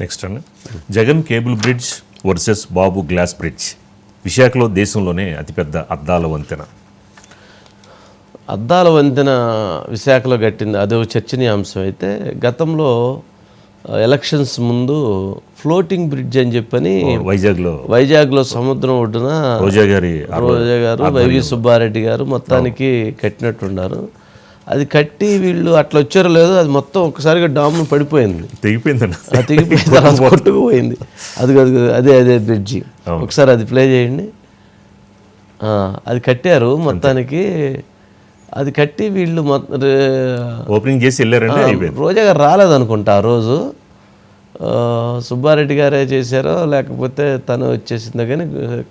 Next అండి Jagan cable bridge versus Babu glass bridge. విశాఖలో దేశంలోనే అతిపెద్ద అద్దాల వంతెన. అద్దాల వంతెన విశాఖలో కట్టింది. అదొక చర్చనీయాంశం అయితే గతంలో ఎలక్షన్స్ ముందు ఫ్లోటింగ్ బ్రిడ్జ్ అని చెప్పని వైజాగ్లో. వైజాగ్లో సముద్రం ఒడ్డున రోజా గారి రోజా గారు వైవి సుబ్బారెడ్డి గారు మొత్తానికి కట్టినట్టున్నారు అది కట్టి వీళ్ళు అట్లా వచ్చారో లేదో అది మొత్తం ఒకసారిగా డామ్ను పడిపోయింది. తెగిపోయిందండి తెగిపోయిన తర్వాత కొట్టుకుపోయింది. అది కాదు అదే అదే బ్రిడ్జి. ఒకసారి అది ప్లే చేయండి. అది కట్టారు మొత్తానికి. అది కట్టి వీళ్ళు మొత్తం ఓపెనింగ్ చేసి రోజా గారు రాలేదనుకుంటా ఆ రోజు. సుబ్బారెడ్డి గారే చేశారో లేకపోతే తను వచ్చేసిందో కానీ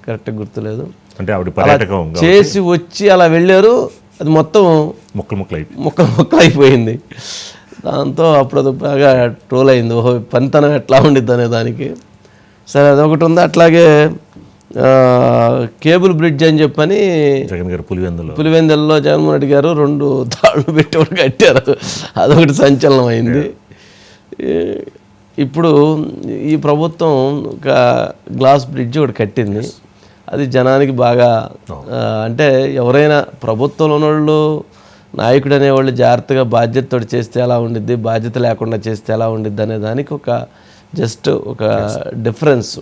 కరెక్ట్గా గుర్తులేదు. అంటే చేసి వచ్చి అలా వెళ్ళారు. అది మొత్తం ముక్కలు ముక్కలు అయిపోయింది ముక్కలు ముక్కలు అయిపోయింది. దాంతో అప్పుడు అది బాగా ట్రోల్ అయింది. ఓహో పనితనం ఎట్లా ఉండిద్ది అనే దానికి. సరే అదొకటి ఉంది. అట్లాగే కేబుల్ బ్రిడ్జ్ అని చెప్పని జగన్ గారు పులివెందులో. పులివెందులలో జగన్మోహన్ రెడ్డి గారు రెండు తాళ్ళు పెట్టి ఒకటి కట్టారు. అదొకటి సంచలనం అయింది. ఇప్పుడు ఈ ప్రభుత్వం ఒక గ్లాస్ బ్రిడ్జ్ ఒకటి కట్టింది. అది జనానికి బాగా అంటే ఎవరైనా ప్రభుత్వంలో ఉన్నోళ్ళు నాయకుడు అనేవాళ్ళు జాగ్రత్తగా బాధ్యతతో చేస్తే ఎలా ఉండిద్ది బాధ్యత లేకుండా చేస్తే ఎలా ఉండిద్ది అనే దానికి ఒక జస్ట్ ఒక డిఫరెన్స్.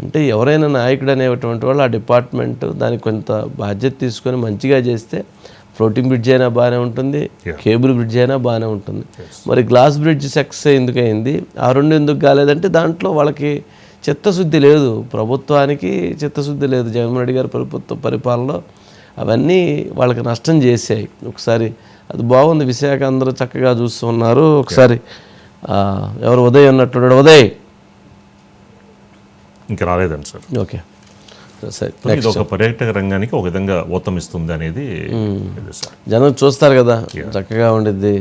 అంటే ఎవరైనా నాయకుడు అనేటువంటి వాళ్ళు ఆ డిపార్ట్మెంట్ దానికి కొంత బాధ్యత తీసుకొని మంచిగా చేస్తే ఫ్లోటింగ్ బ్రిడ్జ్ అయినా బాగానే ఉంటుంది కేబుల్ బ్రిడ్జ్ అయినా బాగానే ఉంటుంది. మరి గ్లాస్ బ్రిడ్జ్ సక్సెస్ ఎందుకు అయింది ఆ రెండు ఎందుకు కాలేదంటే దాంట్లో వాళ్ళకి చిత్తశుద్ధి లేదు. ప్రభుత్వానికి చిత్తశుద్ధి లేదు. జగన్మోహన్ రెడ్డి గారి ప్రభుత్వ పరిపాలనలో అవన్నీ వాళ్ళకి నష్టం చేసాయి ఒకసారి అది బాగుంది. విశాఖ అందరూ చక్కగా చూస్తున్నారు ఒకసారి ఎవరు ఉదయ్ అన్నట్టున్నాడు. ఉదయ్! ఇంకా రాలేదండి సార్. ఓకే. ఇది ఒక పర్యాటక రంగానికి ఒక విధంగా ఊతమిస్తుంది అనేది జనం చూస్తారు కదా. చక్కగా ఉండిద్ది.